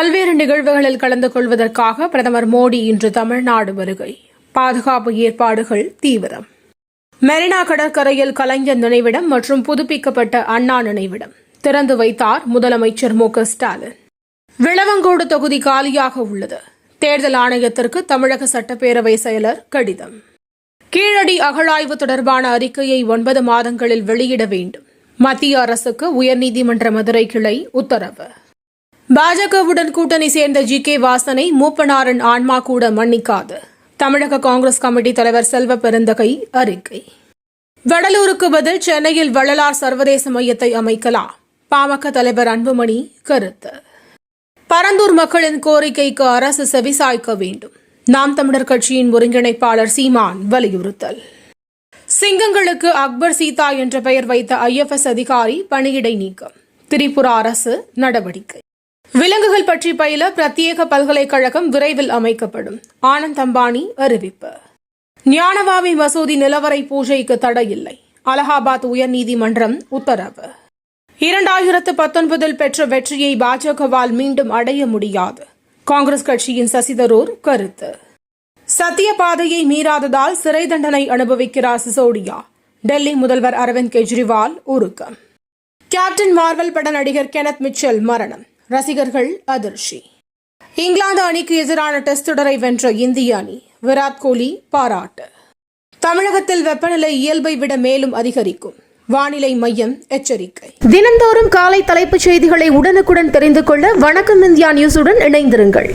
பல்வேறு நிகழ்வுகளில் கலந்து கொள்வதற்காக பிரதமர் மோடி இன்று தமிழ்நாடு வருகை. பாதுகாப்பு ஏற்பாடுகள் தீவிரம். மெரினா கடற்கரையில் கலைஞர் நினைவிடம் மற்றும் புதுப்பிக்கப்பட்ட அண்ணா நினைவிடம். திறந்து வைத்தார் முதலமைச்சர் மு ஸ்டாலின். விளவங்கோடு தொகுதி காலியாக உள்ளது. தேர்தல் ஆணையத்திற்கு தமிழக சட்டப்பேரவை செயலர் கடிதம். கீழடி அகழாய்வு தொடர்பான அறிக்கையை ஒன்பது மாதங்களில் வெளியிட வேண்டும். மத்திய அரசுக்கு உயர்நீதிமன்ற மதுரை கிளை உத்தரவு. பாஜகவுடன் கூட்டணி சேர்ந்த ஜி கே வாசனை மூப்பனாரின் ஆன்மா கூட மன்னிக்காது. தமிழக காங்கிரஸ் கமிட்டி தலைவர் செல்வ பெருந்தகை அறிக்கை. வடலூருக்கு பதில் சென்னையில் வள்ளலார் சர்வதேச மையத்தை அமைக்கலாம். பாமக தலைவர் அன்புமணி கருத்து. பரந்தூர் மக்களின் கோரிக்கைக்கு அரசு செவிசாய்க்க வேண்டும். நாம் தமிழர் கட்சியின் ஒருங்கிணைப்பாளர் சீமான் வலியுறுத்தல். சிங்கங்களுக்கு அக்பர் சீதா என்ற பெயர் வைத்த ஐஎஃப்எஸ் அதிகாரி பணியிடை நீக்கம். திரிபுரா அரசு நடவடிக்கை. விலங்குகள் பற்றி பயில பிரத்யேக பல்கலைக்கழகம் விரைவில் அமைக்கப்படும். ஆனந்த் அம்பானி அறிவிப்பு. ஞானவாவி மசூதி நிலவரை பூஜைக்கு தடையில்லை. அலகாபாத் உயர்நீதிமன்றம் உத்தரவு. இரண்டாயிரத்து பத்தொன்பதில் பெற்ற வெற்றியை பாஜகவால் மீண்டும் அடைய முடியாது. காங்கிரஸ் கட்சியின் சசிதரூர் கருத்து. சத்திய பாதையை மீறாததால் சிறை தண்டனை அனுபவிக்கிறார் சிசோடியா. டெல்லி முதல்வர் அரவிந்த் கெஜ்ரிவால் உருக்கம். கேப்டன் மார்வல் பட நடிகர் கெனத் மிச்சல் மரணம். ரசிகர்கள் அதிர்ச்சி. இங்கிலாந்து அணிக்கு எதிரான டெஸ்ட் தொடரை வென்ற இந்திய அணி விராட் கோலி பாராட்டு. தமிழகத்தில் வெப்பநிலை இயல்பை விட மேலும் அதிகரிக்கும். வானிலை மையம் எச்சரிக்கை. தினந்தோறும் காலை தலைப்புச் செய்திகளை உடனுக்குடன் தெரிந்து கொள்ள வணக்கம் இந்தியா நியூஸுடன் இணைந்திருங்கள்.